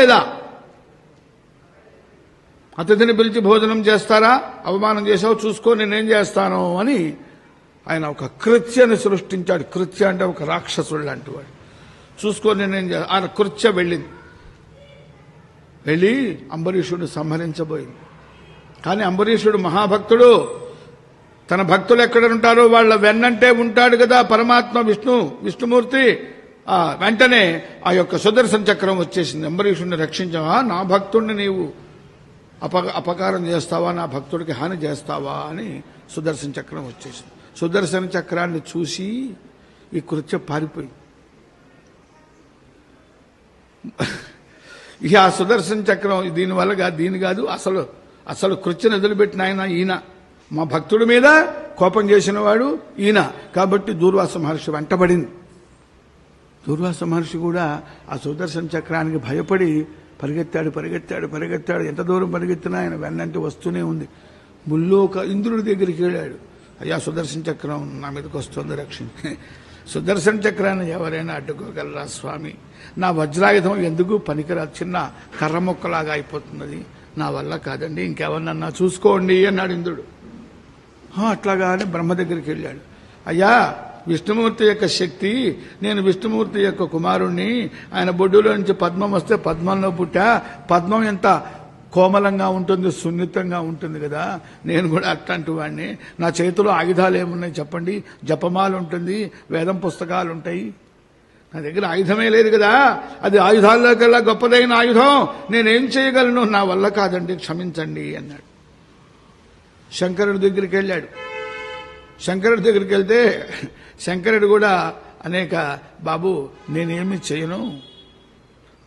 లేదా? అతిథిని పిలిచి భోజనం చేస్తారా? అవమానం చేసావు చూసుకో నేనేం చేస్తాను అని ఆయన ఒక కృత్యని సృష్టించాడు. కృత్య అంటే ఒక రాక్షసుడు లాంటి వాడు. చూసుకో నేనేం చే ఆయన కృత్య వెళ్ళింది. వెళ్ళి అంబరీషుడు సంహరించబోయింది. కానీ అంబరీషుడు మహాభక్తుడు. తన భక్తులు ఎక్కడ ఉంటారో వాళ్ళ వెన్నంటే ఉంటాడు కదా పరమాత్మ విష్ణు విష్ణుమూర్తి. వెంటనే ఆ యొక్క సుదర్శన చక్రం వచ్చేసింది. అంబరీషుడిని రక్షించావా? నా భక్తుడిని నీవు అప అపకారం చేస్తావా? నా భక్తుడికి హాని చేస్తావా? అని సుదర్శన చక్రం వచ్చేసింది. సుదర్శన చక్రాన్ని చూసి ఈ కృత్య పారిపోయింది. ఇక ఆ సుదర్శన చక్రం దీనివల్ల దీని కాదు. అసలు అసలు కృత్యను వదిలిపెట్టిన ఆయన ఈయన. మా భక్తుడి మీద కోపం చేసిన వాడు ఈయన. కాబట్టి దూర్వాస మహర్షి వెంటబడింది. దూర్వాస మహర్షి కూడా ఆ సుదర్శన చక్రానికి భయపడి పరిగెత్తాడు పరిగెత్తాడు పరిగెత్తాడు. ఎంత దూరం పరిగెత్తినా ఆయన వెన్నంటి వస్తూనే ఉంది. ముల్లోక ఇంద్రుడి దగ్గరికి వెళ్ళాడు. అయ్యా సుదర్శన చక్రం నా మీదకి వస్తుంది రక్షణ సుదర్శన చక్రాన్ని ఎవరైనా అడ్డుకోగలరా స్వామి? నా వజ్రాయుధం ఎందుకు పనికిరాదు చిన్న కర్ర మొక్కలాగా అయిపోతున్నది. నా వల్ల కాదండి ఇంకెవరినన్నా చూసుకోండి అన్నాడు ఇంద్రుడు. అట్లాగానే అట్లాగా అని బ్రహ్మ దగ్గరికి వెళ్ళాడు. అయ్యా విష్ణుమూర్తి యొక్క శక్తి నేను విష్ణుమూర్తి యొక్క కుమారుణ్ణి ఆయన బొడ్డులో నుంచి పద్మం వస్తే పద్మంలో పుట్టా పద్మం ఎంత కోమలంగా ఉంటుంది సున్నితంగా ఉంటుంది కదా? నేను కూడా అట్లాంటి వాడిని నా చేతిలో ఆయుధాలు ఏమున్నాయి చెప్పండి? జపమాలు ఉంటుంది వేదం పుస్తకాలు ఉంటాయి. నా దగ్గర ఆయుధమే లేదు కదా? అది ఆయుధాల్లోకెల్లా గొప్పదైన ఆయుధం. నేనేం చేయగలను? నా వల్ల కాదండి క్షమించండి అన్నాడు. శంకరుడి దగ్గరికి వెళ్ళాడు. శంకరుడి దగ్గరికి వెళ్తే శంకరుడు కూడా అనేక బాబు నేనేమి చేయను?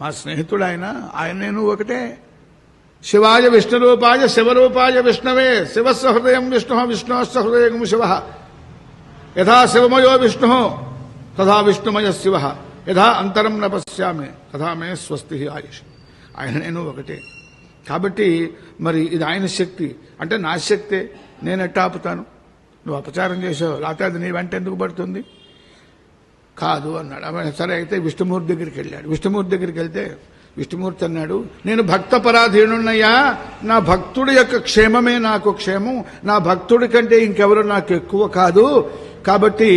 మా స్నేహితుడు ఆయన ఆయన నేను ఒకటే? శివాయ విష్ణురూపాయ శివరూపాయ విష్ణవే శివస్హృదయం విష్ణు విష్ణుస్వ శివ. యథా శివమయో విష్ణు తథా విష్ణుమయ శివ. యథా అంతరం న పశ్యామి తథా మే స్వస్తి ఆయుష్. ఆయన నేను ఒకటే. కాబట్టి మరి ఇది ఆయన శక్తి. అంటే నా శక్తే నేను ఎట్టాపుతాను నువ్వు అపచారం చేసావు లేకపోతే అది నీ వెంట ఎందుకు పడుతుంది? కాదు అన్నాడు. సరే అయితే విష్ణుమూర్తి దగ్గరికి వెళ్ళాడు. విష్ణుమూర్తి దగ్గరికి వెళ్తే విష్ణుమూర్తి అన్నాడు నేను భక్త పరాధీనున్నయ్యా నా భక్తుడి యొక్క క్షేమమే నాకు క్షేమం నా భక్తుడి కంటే ఇంకెవరు నాకు ఎక్కువ కాదు కాబట్టి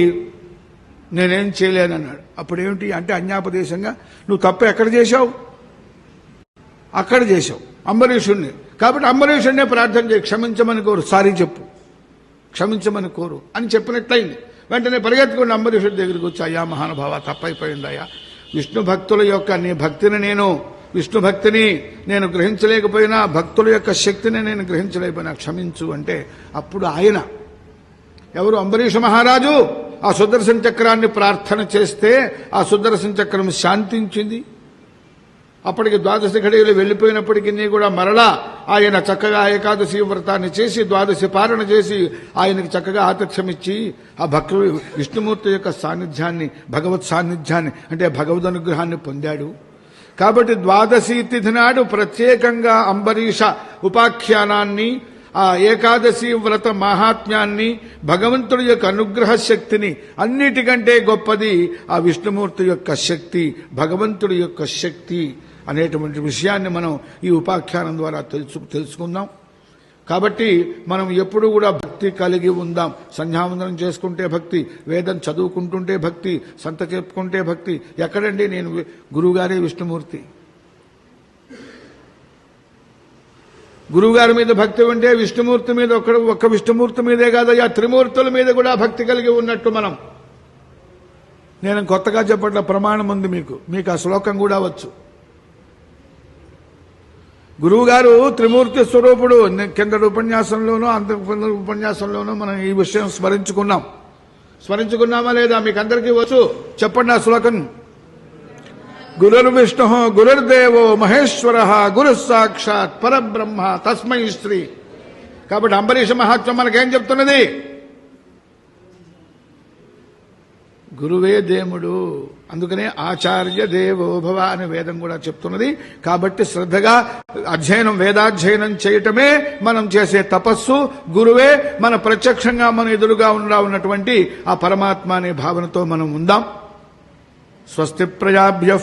నేనేం చేయలేనన్నాడు. అప్పుడేమిటి అంటే అన్యాపదేశంగా నువ్వు తప్ప ఎక్కడ చేశావు? అక్కడ చేశావు అంబరీషుణ్ణి. కాబట్టి అంబరీషుణ్ణే ప్రార్థన చేయి క్షమించమని ఒకసారి చెప్పు. క్షమించమని కోరు అని చెప్పినట్లయింది. వెంటనే పరిగెత్తుకుని అంబరీషుడి దగ్గరికి వచ్చి అయ్యా మహానుభావ తప్పైపోయిందయ్యా విష్ణు భక్తుల యొక్క నీ భక్తిని నేను విష్ణు భక్తిని నేను గ్రహించలేకపోయినా భక్తుల యొక్క శక్తిని నేను గ్రహించలేకపోయినా క్షమించు అంటే అప్పుడు ఆయన ఎవరు? అంబరీష మహారాజు. ఆ సుదర్శన చక్రాన్ని ప్రార్థన చేస్తే ఆ సుదర్శన చక్రం శాంతించింది. అప్పటికి ద్వాదశి ఘడియలు వెళ్ళిపోయినప్పటికీ కూడా మరలా ఆయన చక్కగా ఏకాదశి వ్రతాన్ని చేసి ద్వాదశి పాలన చేసి ఆయనకి చక్కగా ఆతిథ్యమిచ్చి ఆ భక్తుడు విష్ణుమూర్తి యొక్క సాన్నిధ్యాన్ని భగవత్ సాన్నిధ్యాన్ని అంటే భగవద్ అనుగ్రహాన్ని పొందాడు. కాబట్టి ద్వాదశి తిథి నాడు ప్రత్యేకంగా అంబరీష ఉపాఖ్యానాన్ని ఆ ఏకాదశి వ్రత మహాత్మ్యాన్ని భగవంతుడి యొక్క అనుగ్రహ శక్తిని అన్నిటికంటే గొప్పది ఆ విష్ణుమూర్తి యొక్క శక్తి భగవంతుడి యొక్క శక్తి. అనేటువంటి విషయాన్ని మనం ఈ ఉపాఖ్యానం ద్వారా తెలుసు తెలుసుకుందాం. కాబట్టి మనం ఎప్పుడు కూడా భక్తి కలిగి ఉందాం. సంధ్యావందనం చేసుకుంటే భక్తి వేదం చదువుకుంటుంటే భక్తి సంత చెప్పుకుంటే భక్తి. ఎక్కడండి నేను గురువుగారే విష్ణుమూర్తి? గురువుగారి మీద భక్తి ఉంటే విష్ణుమూర్తి మీద ఒక్క ఒక్క విష్ణుమూర్తి మీదే కాదయ్యా త్రిమూర్తుల మీద కూడా భక్తి కలిగి ఉన్నట్టు మనం. నేను కొత్తగా చెప్పట్ల ప్రమాణం ఉంది మీకు. మీకు ఆ శ్లోకం కూడా వచ్చు. గురువుగారు త్రిమూర్తి స్వరూపుడు. నే- కిందటి ఉపన్యాసంలోనూ అంత ఉపన్యాసంలోనూ మనం ఈ విషయం స్మరించుకున్నాం. స్మరించుకున్నామా లేదా మీకు అందరికీ వచ్చు? చెప్పండి ఆ శ్లోకం. గురుర్విష్ణు గురుర్దేవో మహేశ్వర గురు సాక్షాత్ పరబ్రహ్మ తస్మై శ్రీ. కాబట్టి అంబరీష మహాత్మ మనకేం చెప్తున్నది? గురువే దేముడు అందుకనే ఆచార్య దేవోభవ అనే వేదం కూడా చెప్తున్నది. కాబట్టి శ్రద్ధగా అధ్యయనం వేదాధ్యయనం చేయటమే మనం చేసే తపస్సు. గురువే మన ప్రత్యక్షంగా మన ఎదురుగా ఉండా ఉన్నటువంటి ఆ పరమాత్మ అనే భావనతో మనం ఉందాం. స్వస్తి ప్రజాభ్య